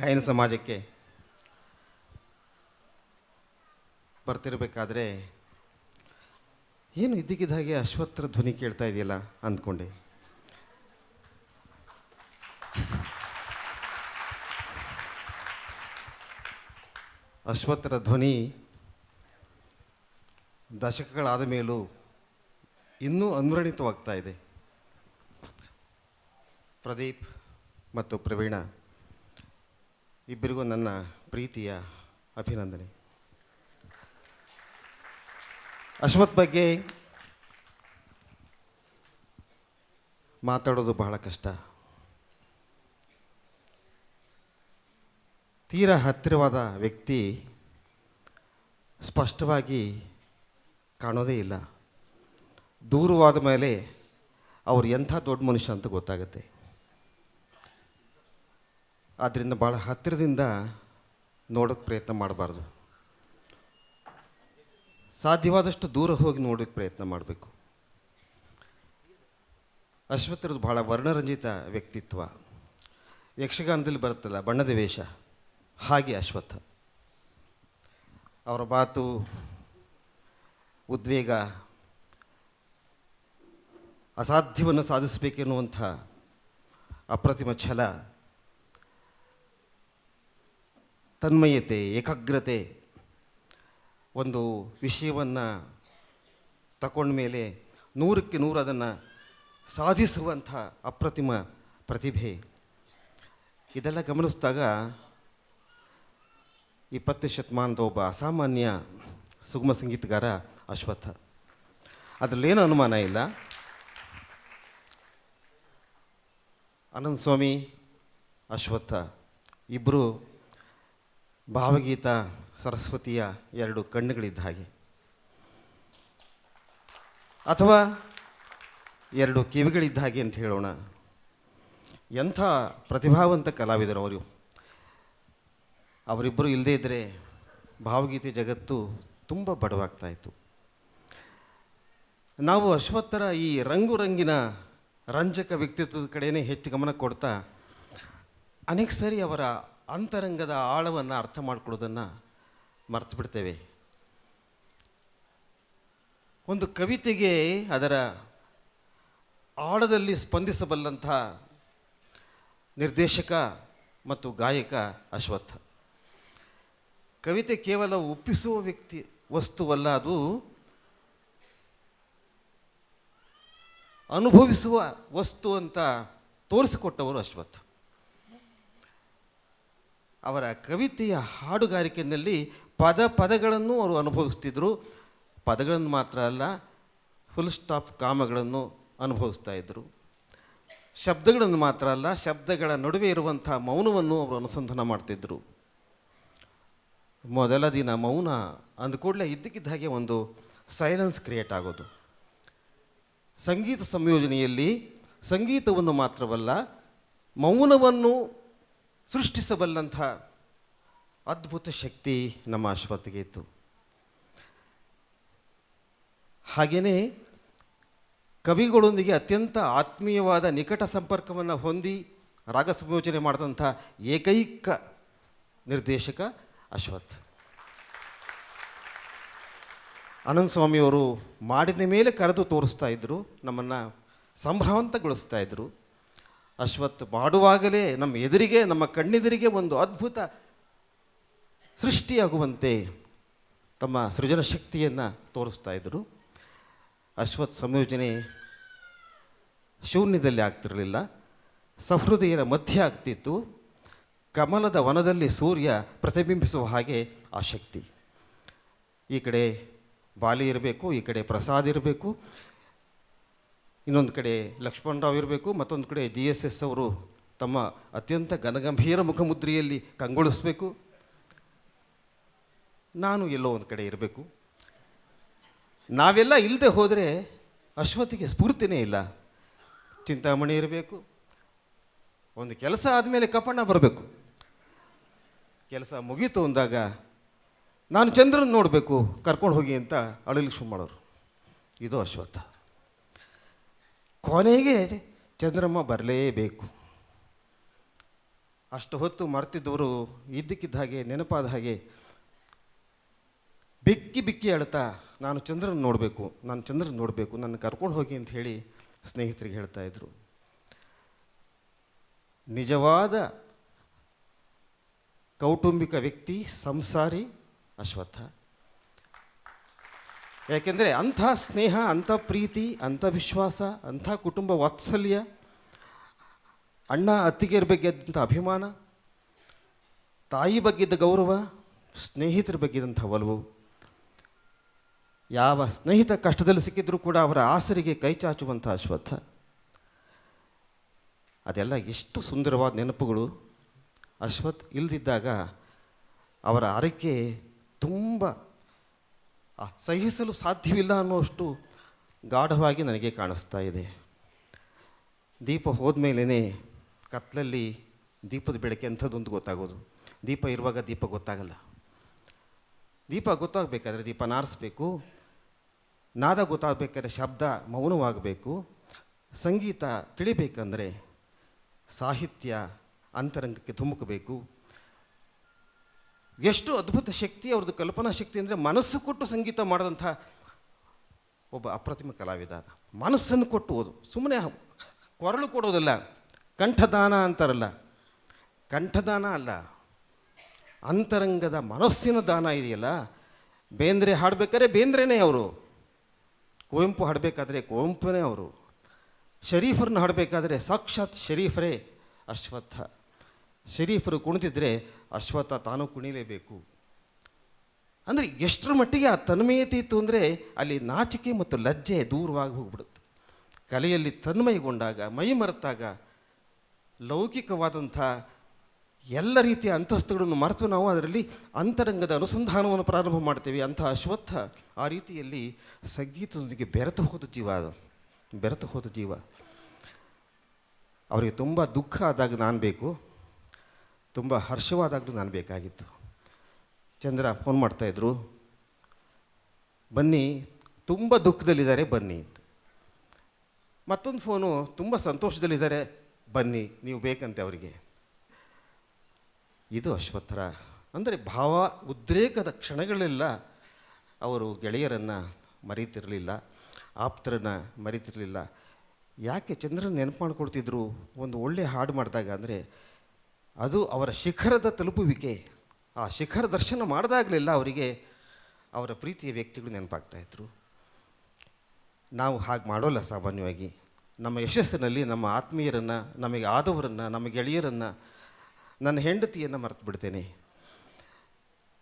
ಗಾಯನ ಸಮಾಜಕ್ಕೆ ಬರ್ತಿರಬೇಕಾದ್ರೆ ಏನು ಇದ್ದಕ್ಕಿದ್ದ ಹಾಗೆ ಧ್ವನಿ ಕೇಳ್ತಾ ಇದೆಯಲ್ಲ ಅಂದ್ಕೊಂಡೆ. ಅಶ್ವತ್ಥರ ಧ್ವನಿ ದಶಕಗಳಾದ ಮೇಲೂ ಇನ್ನೂ ಅನುರಣಿತವಾಗ್ತಾ ಇದೆ. ಪ್ರದೀಪ್ ಮತ್ತು ಪ್ರವೀಣ ಇಬ್ಬರಿಗೂ ನನ್ನ ಪ್ರೀತಿಯ ಅಭಿನಂದನೆ. ಅಶ್ವಥ್ ಬಗ್ಗೆ ಮಾತಾಡೋದು ಬಹಳ ಕಷ್ಟ. ತೀರ ಹತ್ತಿರವಾದ ವ್ಯಕ್ತಿ ಸ್ಪಷ್ಟವಾಗಿ ಕಾಣೋದೇ ಇಲ್ಲ. ದೂರವಾದ ಮೇಲೆ ಅವ್ರು ಎಂಥ ದೊಡ್ಡ ಮನುಷ್ಯ ಅಂತ ಗೊತ್ತಾಗುತ್ತೆ. ಆದ್ದರಿಂದ ಭಾಳ ಹತ್ತಿರದಿಂದ ನೋಡೋಕ್ಕೆ ಪ್ರಯತ್ನ ಮಾಡಬಾರ್ದು. ಸಾಧ್ಯವಾದಷ್ಟು ದೂರ ಹೋಗಿ ನೋಡೋಕ್ಕೆ ಪ್ರಯತ್ನ ಮಾಡಬೇಕು. ಅಶ್ವತ್ಥರದ್ದು ಭಾಳ ವರ್ಣರಂಜಿತ ವ್ಯಕ್ತಿತ್ವ. ಯಕ್ಷಗಾನದಲ್ಲಿ ಬರುತ್ತಲ್ಲ, ಬಣ್ಣದ ವೇಷ. ಹಾಗೆ ಅಶ್ವತ್ಥ. ಅವರ ಮಾತು ಉದ್ವೇಗ, ಅಸಾಧ್ಯವನ್ನು ಸಾಧಿಸಬೇಕೆನ್ನುವಂಥ ಅಪ್ರತಿಮ ಛಲ ತನ್ಮಯತೆ, ಏಕಾಗ್ರತೆ ಒಂದು ವಿಷಯವನ್ನು ತಗೊಂಡ ಮೇಲೆ ನೂರಕ್ಕೆ ನೂರು ಅದನ್ನು ಸಾಧಿಸುವಂಥ ಅಪ್ರತಿಮ ಪ್ರತಿಭೆ. ಇದೆಲ್ಲ ಗಮನಿಸಿದಾಗ ಇಪ್ಪತ್ತನೇ ಶತಮಾನದ ಒಬ್ಬ ಅಸಾಮಾನ್ಯ ಸುಗಮ ಸಂಗೀತಗಾರ ಅಶ್ವತ್ಥ ಅದರಲ್ಲೇನು ಅನುಮಾನ ಇಲ್ಲ. ಅನಂತ ಸ್ವಾಮಿ ಅಶ್ವತ್ಥ ಇಬ್ಬರು ಭಾವಗೀತ, ಸರಸ್ವತಿಯ ಎರಡು ಕಣ್ಣುಗಳಿದ್ದ ಹಾಗೆ. ಅಥವಾ ಎರಡು ಕಿವಿಗಳಿದ್ದ ಹಾಗೆ ಅಂತ ಹೇಳೋಣ. ಎಂಥ ಪ್ರತಿಭಾವಂತ ಕಲಾವಿದರು ಅವರು. ಅವರಿಬ್ಬರು ಇಲ್ಲದೇ ಇದ್ದರೆ ಭಾವಗೀತೆ ಜಗತ್ತು ತುಂಬ ಬಡವಾಗ್ತಾ ಇತ್ತು. ನಾವು ಅಶ್ವತ್ಥರ ಈ ರಂಗು ರಂಗಿನ ರಂಜಕ ವ್ಯಕ್ತಿತ್ವದ ಕಡೆಯೇ ಹೆಚ್ಚು ಗಮನ ಕೊಡ್ತಾ, ಅನೇಕ ಸರಿ ಅವರ ಅಂತರಂಗದ ಆಳವನ್ನು ಅರ್ಥ ಮಾಡ್ಕೊಳ್ಳೋದನ್ನು ಮರ್ತು ಬಿಡ್ತೇವೆ ಒಂದು ಕವಿತೆಗೆ ಅದರ ಆಳದಲ್ಲಿ ಸ್ಪಂದಿಸಬಲ್ಲಂಥ ನಿರ್ದೇಶಕ ಮತ್ತು ಗಾಯಕ ಅಶ್ವತ್ಥ ಕವಿತೆ ಕೇವಲ ಒಪ್ಪಿಸುವ ವ್ಯಕ್ತಿ ವಸ್ತುವಲ್ಲ, ಅದು ಅನುಭವಿಸುವ ವಸ್ತು ಅಂತ ತೋರಿಸಿಕೊಟ್ಟವರು ಅಶ್ವಥ್. ಅವರ ಕವಿತೆಯ ಹಾಡುಗಾರಿಕೆಯಲ್ಲಿ ಪದ ಪದಗಳನ್ನು ಅವರು ಅನುಭವಿಸ್ತಿದ್ರು. ಪದಗಳನ್ನು ಮಾತ್ರ ಅಲ್ಲ ಫುಲ್ ಸ್ಟಾಪ್ ಕಾಮಗಳನ್ನು ಅನುಭವಿಸ್ತಾ ಇದ್ದರು ಶಬ್ದಗಳನ್ನು ಮಾತ್ರ ಅಲ್ಲ, ಶಬ್ದಗಳ ನಡುವೆ ಇರುವಂಥ ಮೌನವನ್ನು ಅವರು ಅನುಸಂಧಾನ ಮಾಡ್ತಿದ್ದರು ಮೊದಲ ದಿನ ಮೌನ ಅಂದ್ಕೂಡಲೇ ಇದ್ದಕ್ಕಿದ್ದ ಹಾಗೆ ಒಂದು ಸೈಲೆನ್ಸ್ ಕ್ರಿಯೇಟ್ ಆಗೋದು. ಸಂಗೀತ ಸಂಯೋಜನೆಯಲ್ಲಿ ಸಂಗೀತವನ್ನು ಮಾತ್ರವಲ್ಲ, ಮೌನವನ್ನು ಸೃಷ್ಟಿಸಬಲ್ಲಂಥ ಅದ್ಭುತ ಶಕ್ತಿ ನಮ್ಮ ಅಶ್ವತ್ಗೆ ಇತ್ತು. ಹಾಗೆಯೇ ಕವಿಗಳೊಂದಿಗೆ ಅತ್ಯಂತ ಆತ್ಮೀಯವಾದ ನಿಕಟ ಸಂಪರ್ಕವನ್ನು ಹೊಂದಿ ರಾಗ ಸಂಯೋಜನೆ ಮಾಡಿದಂಥ ಏಕೈಕ ನಿರ್ದೇಶಕ ಅಶ್ವಥ್. ಆನಂದ ಸ್ವಾಮಿಯವರು ಮಾಡಿದ ಮೇಲೆ ಕರೆದು ತೋರಿಸ್ತಾ ಇದ್ದರು ನಮ್ಮನ್ನು ಸಂಭ್ರಮಂತಗೊಳಿಸ್ತಾ ಇದ್ದರು ಅಶ್ವಥ್ ಮಾಡುವಾಗಲೇ ನಮ್ಮ ಎದುರಿಗೆ, ನಮ್ಮ ಕಣ್ಣೆದುರಿಗೆ ಒಂದು ಅದ್ಭುತ ಸೃಷ್ಟಿಯಾಗುವಂತೆ ತಮ್ಮ ಸೃಜನ ಶಕ್ತಿಯನ್ನು ತೋರಿಸ್ತಾ ಇದ್ದರು. ಅಶ್ವತ್ ಸಂಯೋಜನೆ ಶೂನ್ಯದಲ್ಲಿ ಆಗ್ತಿರಲಿಲ್ಲ. ಸಹೃದಯರ ಮಧ್ಯ ಆಗ್ತಿತ್ತು. ಕಮಲದ ವನದಲ್ಲಿ ಸೂರ್ಯ ಪ್ರತಿಬಿಂಬಿಸುವ ಹಾಗೆ ಆ ಶಕ್ತಿ. ಈ ಕಡೆ ಬಾಲಿ ಇರಬೇಕು, ಈ ಕಡೆ ಪ್ರಸಾದ್ ಇರಬೇಕು. ಇನ್ನೊಂದು ಕಡೆ ಲಕ್ಷ್ಮಣರಾವ್ ಇರಬೇಕು, ಮತ್ತೊಂದು ಕಡೆ ಜಿ ಎಸ್ ಎಸ್ ಅವರು ತಮ್ಮ ಅತ್ಯಂತ ಘನಗಂಭೀರ ಮುಖಮುದ್ರೆಯಲ್ಲಿ ಕಂಗೊಳಿಸಬೇಕು. ನಾನು ಎಲ್ಲೋ ಒಂದು ಕಡೆ ಇರಬೇಕು. ನಾವೆಲ್ಲ ಇಲ್ಲದೆ ಹೋದರೆ ಅಶ್ವತಿಗೆ ಸ್ಫೂರ್ತಿನೇ ಇಲ್ಲ. ಚಿಂತಾಮಣಿ ಇರಬೇಕು. ಒಂದು ಕೆಲಸ ಆದಮೇಲೆ ಕಪಣ್ಣ ಬರಬೇಕು. ಕೆಲಸ ಮುಗೀತು ಅಂದಾಗ ನಾನು ಚಂದ್ರನ ನೋಡಬೇಕು, ಕರ್ಕೊಂಡು ಹೋಗಿ ಅಂತ ಅಳಲಿಕ್ಕೆ ಶುರು ಮಾಡೋರು ಇದು ಅಶ್ವತ್ಥ. ಕೊನೆಗೆ ಚಂದ್ರಮ್ಮ ಬರಲೇಬೇಕು. ಅಷ್ಟು ಹೊತ್ತು ಮರ್ತಿದ್ದವರು ಇದ್ದಕ್ಕಿದ್ದ ಹಾಗೆ, ನೆನಪಾದ ಹಾಗೆ ಬಿಕ್ಕಿ ಬಿಕ್ಕಿ ಅಳ್ತಾ ನಾನು ಚಂದ್ರನ ನೋಡಬೇಕು, ನಾನು ಚಂದ್ರನ ನೋಡಬೇಕು, ನನ್ನ ಕರ್ಕೊಂಡು ಹೋಗಿ ಅಂತ ಹೇಳಿ ಸ್ನೇಹಿತರಿಗೆ ಹೇಳ್ತಾ ಇದ್ರು. ನಿಜವಾದ ಕೌಟುಂಬಿಕ ವ್ಯಕ್ತಿ, ಸಂಸಾರಿ ಅಶ್ವತ್ಥ. ಯಾಕೆಂದರೆ ಅಂಥ ಸ್ನೇಹ, ಅಂಥ ಪ್ರೀತಿ, ಅಂಥ ವಿಶ್ವಾಸ, ಅಂಥ ಕುಟುಂಬ ವಾತ್ಸಲ್ಯ, ಅಣ್ಣ ಅತ್ತಿಗೆಯರ ಬಗ್ಗೆ ಇದ್ದಂಥ ಅಭಿಮಾನ, ತಾಯಿ ಬಗ್ಗೆ ಇದ್ದ ಗೌರವ, ಸ್ನೇಹಿತರ ಬಗ್ಗೆ ಇದ್ದಂಥ ಒಲವು. ಯಾವ ಸ್ನೇಹಿತ ಕಷ್ಟದಲ್ಲಿ ಸಿಕ್ಕಿದ್ರೂ ಕೂಡ ಅವರ ಆಸರಿಗೆ ಕೈ ಚಾಚುವಂಥ ಅಶ್ವತ್ಥ. ಅದೆಲ್ಲ ಎಷ್ಟು ಸುಂದರವಾದ ನೆನಪುಗಳು. ಅಶ್ವಥ್ ಇಲ್ದಿದ್ದಾಗ ಅವರ ಆರೈಕೆ ತುಂಬ ಸಹಿಸಲು ಸಾಧ್ಯವಿಲ್ಲ ಅನ್ನುವಷ್ಟು ಗಾಢವಾಗಿ ನನಗೆ ಕಾಣಿಸ್ತಾ ಇದೆ. ದೀಪ ಹೋದ್ಮೇಲೇ ಕತ್ತಲಲ್ಲಿ ದೀಪದ ಬೆಳಕೆ ಅಂಥದ್ದೊಂದು ಗೊತ್ತಾಗೋದು. ದೀಪ ಇರುವಾಗ ದೀಪ ಗೊತ್ತಾಗಲ್ಲ. ದೀಪ ಗೊತ್ತಾಗಬೇಕಾದ್ರೆ ದೀಪ ನಾರಿಸ್ಬೇಕು. ನಾದ ಗೊತ್ತಾಗಬೇಕಾದ್ರೆ ಶಬ್ದ ಮೌನವಾಗಬೇಕು. ಸಂಗೀತ ತಿಳಿಬೇಕಂದರೆ ಸಾಹಿತ್ಯ ಅಂತರಂಗಕ್ಕೆ ಧುಮುಕಬೇಕು. ಎಷ್ಟು ಅದ್ಭುತ ಶಕ್ತಿ, ಅವ್ರದ್ದು ಕಲ್ಪನಾ ಶಕ್ತಿ ಅಂದರೆ ಮನಸ್ಸು ಕೊಟ್ಟು ಸಂಗೀತ ಮಾಡಿದಂಥ ಒಬ್ಬ ಅಪ್ರತಿಮ ಕಲಾವಿದ ಮನಸ್ಸನ್ನು ಕೊಟ್ಟು ಓದು. ಸುಮ್ಮನೆ ಕೊರಳು ಕೊಡೋದಲ್ಲ, ಕಂಠದಾನ ಅಂತಾರಲ್ಲ. ಕಂಠದಾನ ಅಲ್ಲ, ಅಂತರಂಗದ ಮನಸ್ಸಿನ ದಾನ ಇದೆಯಲ್ಲ. ಬೇಂದ್ರೆ ಹಾಡಬೇಕಾದ್ರೆ ಬೇಂದ್ರೇನೇ ಅವರು. ಕುವೆಂಪು ಹಾಡಬೇಕಾದ್ರೆ ಕುವೆಂಪುನೇ ಅವರು. ಶರೀಫರನ್ನ ಹಾಡಬೇಕಾದ್ರೆ ಸಾಕ್ಷಾತ್ ಶರೀಫರೇ ಅಶ್ವತ್ಥ. ಶರೀಫರು ಕುಣಿತಿದ್ರೆ ಅಶ್ವತ್ಥ ತಾನು ಕುಣಿಲೇಬೇಕು. ಅಂದರೆ ಎಷ್ಟರ ಮಟ್ಟಿಗೆ ಆ ತನ್ಮಯತೆ ಇತ್ತು ಅಂದರೆ ಅಲ್ಲಿ ನಾಚಿಕೆ ಮತ್ತು ಲಜ್ಜೆ ದೂರವಾಗಿ ಹೋಗ್ಬಿಡುತ್ತೆ. ಕಲೆಯಲ್ಲಿ ತನ್ಮಯಗೊಂಡಾಗ, ಮೈ ಮರೆತಾಗ, ಲೌಕಿಕವಾದಂಥ ಎಲ್ಲ ರೀತಿಯ ಅಂತಸ್ತುಗಳನ್ನು ಮರೆತು ನಾವು ಅದರಲ್ಲಿ ಅಂತರಂಗದ ಅನುಸಂಧಾನವನ್ನು ಪ್ರಾರಂಭ ಮಾಡ್ತೇವೆ. ಅಂಥ ಅಶ್ವತ್ಥ ಆ ರೀತಿಯಲ್ಲಿ ಸಂಗೀತದೊಂದಿಗೆ ಬೆರೆತು ಹೋದ ಜೀವ ಅದು. ಬೆರೆತು ಹೋದ ಜೀವ. ಅವರಿಗೆ ತುಂಬ ದುಃಖ ಆದಾಗ ನಾನು ಬೇಕು ತುಂಬ ಹರ್ಷವಾದಾಗಲೂ ನಾನು ಬೇಕಾಗಿತ್ತು. ಚಂದ್ರ ಫೋನ್ ಮಾಡ್ತಾಯಿದ್ರು ಬನ್ನಿ, ತುಂಬ ದುಃಖದಲ್ಲಿದ್ದಾರೆ, ಬನ್ನಿ ಮತ್ತೊಂದು ಫೋನು, ತುಂಬ ಸಂತೋಷದಲ್ಲಿದ್ದಾರೆ, ಬನ್ನಿ, ನೀವು ಬೇಕಂತೆ ಅವರಿಗೆ. ಇದು ಅಶ್ವತ್ಥರ. ಅಂದರೆ ಭಾವ ಉದ್ರೇಕದ ಕ್ಷಣಗಳೆಲ್ಲ ಅವರು ಗೆಳೆಯರನ್ನು ಮರೀತಿರಲಿಲ್ಲ, ಆಪ್ತರನ್ನು ಮರೀತಿರಲಿಲ್ಲ. ಯಾಕೆ ಚಂದ್ರನ ನೆನಪು ಮಾಡಿಕೊಡ್ತಿದ್ರು? ಒಂದು ಒಳ್ಳೆಯ ಹಾಡು ಮಾಡಿದಾಗ ಅಂದರೆ ಅದು ಅವರ ಶಿಖರದ ತಲುಪುವಿಕೆ. ಆ ಶಿಖರ ದರ್ಶನ ಮಾಡಿದಾಗಲೆಲ್ಲ ಅವರಿಗೆ ಅವರ ಪ್ರೀತಿಯ ವ್ಯಕ್ತಿಗಳು ನೆನಪಾಗ್ತಾಯಿದ್ರು ನಾವು ಹಾಗೆ ಮಾಡೋಲ್ಲ ಸಾಮಾನ್ಯವಾಗಿ. ನಮ್ಮ ಯಶಸ್ಸಿನಲ್ಲಿ ನಮ್ಮ ಆತ್ಮೀಯರನ್ನು, ನಮಗೆ ಆದವರನ್ನು ನಮ್ಮ ಗೆಳೆಯರನ್ನು, ನನ್ನ ಹೆಂಡತಿಯನ್ನು ಮರೆತು ಬಿಡ್ತೇನೆ.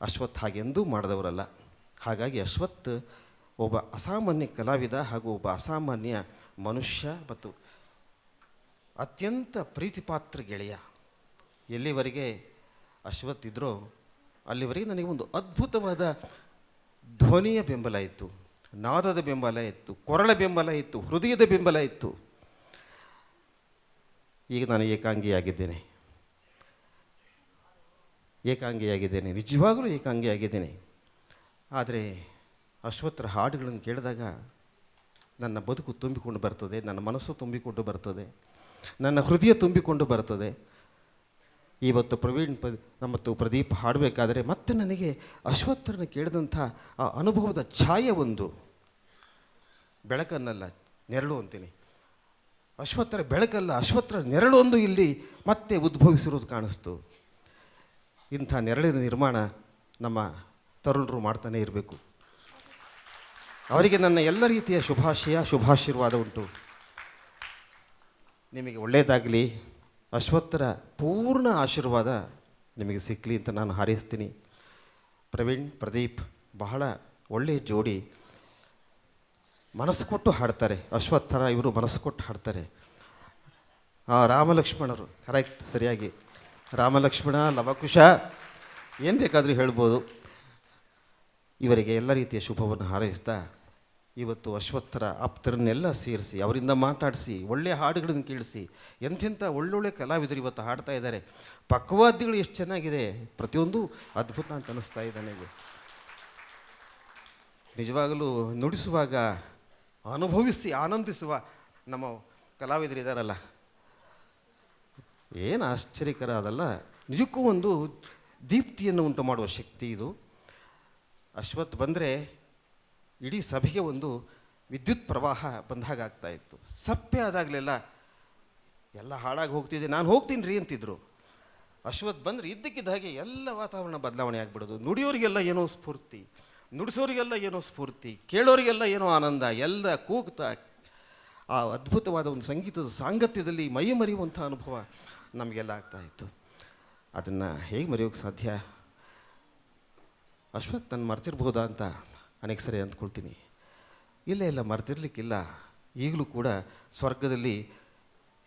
ಅಶ್ವತ್ ಹಾಗೆಂದೂ ಮಾಡಿದವರಲ್ಲ. ಹಾಗಾಗಿ ಅಶ್ವಥ್ ಒಬ್ಬ ಅಸಾಮಾನ್ಯ ಕಲಾವಿದ ಹಾಗೂ ಒಬ್ಬ ಅಸಾಮಾನ್ಯ ಮನುಷ್ಯ ಮತ್ತು ಅತ್ಯಂತ ಪ್ರೀತಿಪಾತ್ರ ಗೆಳೆಯ. ಎಲ್ಲಿವರೆಗೆ ಅಶ್ವಥ್ ಇದ್ರೋ ಅಲ್ಲಿವರೆಗೆ ನನಗೆ ಒಂದು ಅದ್ಭುತವಾದ ಧ್ವನಿಯ ಬೆಂಬಲ ಇತ್ತು, ನಾದದ ಬೆಂಬಲ ಇತ್ತು, ಕೊರಳ ಬೆಂಬಲ ಇತ್ತು, ಹೃದಯದ ಬೆಂಬಲ ಇತ್ತು. ಈಗ ನಾನು ಏಕಾಂಗಿಯಾಗಿದ್ದೇನೆ. ಏಕಾಂಗಿಯಾಗಿದ್ದೇನೆ, ನಿಜವಾಗಲೂ ಏಕಾಂಗಿಯಾಗಿದ್ದೇನೆ. ಆದರೆ ಅಶ್ವತ್ರ ಹಾಡುಗಳನ್ನು ಕೇಳಿದಾಗ ನನ್ನ ಬದುಕು ತುಂಬಿಕೊಂಡು ಬರ್ತದೆ, ನನ್ನ ಮನಸ್ಸು ತುಂಬಿಕೊಂಡು ಬರ್ತದೆ, ನನ್ನ ಹೃದಯ ತುಂಬಿಕೊಂಡು ಬರ್ತದೆ. ಇವತ್ತು ಪ್ರವೀಣ್ ಪ, ನಮ್ಮತ್ತು ಪ್ರದೀಪ್ ಹಾಡಬೇಕಾದರೆ ಮತ್ತೆ ನನಗೆ ಅಶ್ವತ್ಥರನ್ನು ಕೇಳಿದಂಥ ಆ ಅನುಭವದ ಛಾಯೆ ಒಂದು. ಬೆಳಕನ್ನಲ್ಲ, ನೆರಳು ಅಂತೀನಿ. ಅಶ್ವತ್ಥರ ಬೆಳಕಲ್ಲ, ಅಶ್ವತ್ಥರ ನೆರಳು ಒಂದು ಇಲ್ಲಿ ಮತ್ತೆ ಉದ್ಭವಿಸಿರೋದು ಕಾಣಿಸ್ತು. ಇಂಥ ನೆರಳಿನ ನಿರ್ಮಾಣ ನಮ್ಮ ತರುಣರು ಮಾಡ್ತಾನೆ ಇರಬೇಕು. ಅವರಿಗೆ ನನ್ನ ಎಲ್ಲ ರೀತಿಯ ಶುಭಾಶಯ, ಶುಭಾಶೀರ್ವಾದ ಉಂಟು. ನಿಮಗೆ ಒಳ್ಳೆಯದಾಗಲಿ ಅಶ್ವತ್ಥರ ಪೂರ್ಣ ಆಶೀರ್ವಾದ ನಿಮಗೆ ಸಿಕ್ಕಲಿ ಅಂತ ನಾನು ಹಾರೈಸ್ತೀನಿ. ಪ್ರವೀಣ್, ಪ್ರದೀಪ್, ಬಹಳ ಒಳ್ಳೆಯ ಜೋಡಿ ಮನಸ್ಸು ಕೊಟ್ಟು ಹಾಡ್ತಾರೆ. ಅಶ್ವತ್ಥರ ಇವರು ಮನಸ್ಸು ಕೊಟ್ಟು ಹಾಡ್ತಾರೆ. ಆ ರಾಮಲಕ್ಷ್ಮಣರು ಕರೆಕ್ಟ್ ಸರಿಯಾಗಿ. ರಾಮಲಕ್ಷ್ಮಣ ಲವಕುಶ ಏನು ಬೇಕಾದರೂ ಹೇಳ್ಬೋದು. ಇವರಿಗೆ ಎಲ್ಲ ರೀತಿಯ ಶುಭವನ್ನು ಹಾರೈಸ್ತಾ ಇವತ್ತು ಅಶ್ವತ್ಥರ ಆಪ್ತರನ್ನೆಲ್ಲ ಸೇರಿಸಿ, ಅವರಿಂದ ಮಾತಾಡಿಸಿ ಒಳ್ಳೆಯ ಹಾಡುಗಳನ್ನು ಕೇಳಿಸಿ ಎಂಥೆಂಥ ಒಳ್ಳೊಳ್ಳೆ ಕಲಾವಿದರು ಇವತ್ತು ಹಾಡ್ತಾ ಇದ್ದಾರೆ. ಪಕ್ವಾದ್ಯಗಳು ಎಷ್ಟು ಚೆನ್ನಾಗಿದೆ. ಪ್ರತಿಯೊಂದು ಅದ್ಭುತ ಅಂತ ಅನ್ನಿಸ್ತಾ ಇದೆ ನನಗೆ. ನಿಜವಾಗಲೂ ನುಡಿಸುವಾಗ, ಅನುಭವಿಸಿ, ಆನಂದಿಸುವ ನಮ್ಮ ಕಲಾವಿದರು ಇದ್ದಾರಲ್ಲ. ಏನು ಆಶ್ಚರ್ಯಕರ ಅದಲ್ಲ. ನಿಜಕ್ಕೂ ಒಂದು ದೀಪ್ತಿಯನ್ನು ಉಂಟು ಮಾಡುವ ಶಕ್ತಿ ಇದು. ಅಶ್ವತ್ ಬಂದರೆ ಇಡೀ ಸಭೆಗೆ ಒಂದು ವಿದ್ಯುತ್ ಪ್ರವಾಹ ಬಂದಾಗ ಆಗ್ತಾ ಇತ್ತು. ಸಪ್ಪೆ ಆದಾಗಲೆಲ್ಲ ಎಲ್ಲ ಹಾಳಾಗಿ ಹೋಗ್ತಿದ್ದೆ ನಾನು ಹೋಗ್ತೀನಿ ರೀ ಅಂತಿದ್ರು. ಅಶ್ವಥ್ ಬಂದರೆ ಇದ್ದಕ್ಕಿದ್ದ ಹಾಗೆ ಎಲ್ಲ ವಾತಾವರಣ ಬದಲಾವಣೆ ಆಗಿಬಿಡೋದು. ನುಡಿಯೋರಿಗೆಲ್ಲ ಏನೋ ಸ್ಫೂರ್ತಿ, ನುಡಿಸೋರಿಗೆಲ್ಲ ಏನೋ ಸ್ಫೂರ್ತಿ, ಕೇಳೋರಿಗೆಲ್ಲ ಏನೋ ಆನಂದ, ಎಲ್ಲ ಕೂಗ್ತಾ, ಆ ಅದ್ಭುತವಾದ ಒಂದು ಸಂಗೀತದ ಸಾಂಗತ್ಯದಲ್ಲಿ ಮೈ ಮರೆಯುವಂಥ ಅನುಭವ ನಮಗೆಲ್ಲ ಆಗ್ತಾ ಇತ್ತು. ಅದನ್ನು ಹೇಗೆ ಮರೆಯೋಕ್ಕೆ ಸಾಧ್ಯ? ಅಶ್ವಥ್ ನಾನು ಮರ್ತಿರ್ಬೋದಾ ಅಂತ ಅನೇಕ ಸರಿ ಅಂದ್ಕೊಳ್ತೀನಿ. ಇಲ್ಲ ಇಲ್ಲ, ಮರ್ತಿರ್ಲಿಕ್ಕಿಲ್ಲ. ಈಗಲೂ ಕೂಡ ಸ್ವರ್ಗದಲ್ಲಿ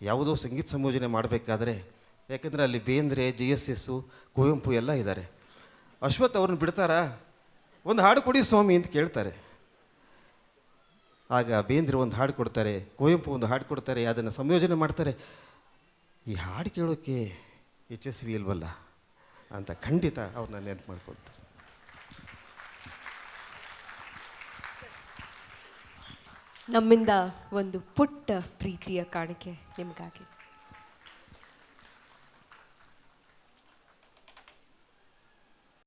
ಯಾವುದೋ ಸಂಗೀತ ಸಂಯೋಜನೆ ಮಾಡಬೇಕಾದ್ರೆ, ಯಾಕೆಂದರೆ ಅಲ್ಲಿ Bendre, G S S Kuvempu ಎಲ್ಲ ಇದ್ದಾರೆ. ಅಶ್ವಥ್ ಅವ್ರನ್ನ ಬಿಡ್ತಾರಾ? ಒಂದು ಹಾಡು ಕೊಡಿ ಸ್ವಾಮಿ ಅಂತ ಕೇಳ್ತಾರೆ. ಆಗ ಬೇಂದ್ರೆ ಒಂದು ಹಾಡು ಕೊಡ್ತಾರೆ, ಕುವೆಂಪು ಒಂದು ಹಾಡು ಕೊಡ್ತಾರೆ, ಅದನ್ನು ಸಂಯೋಜನೆ ಮಾಡ್ತಾರೆ. ಈ ಹಾಡು ಕೇಳೋಕ್ಕೆ ಯಶಸ್ವಿ ಇಲ್ವಲ್ಲ ಅಂತ ಖಂಡಿತ ಅವ್ರನ್ನ ನೆನಪು ಮಾಡ್ಕೊಳ್ತಾರೆ. ನಮ್ಮಿಂದ ಒಂದು ಪುಟ್ಟ ಪ್ರೀತಿಯ ಕಾಣಿಕೆ ನಿಮಗಾಗಿ.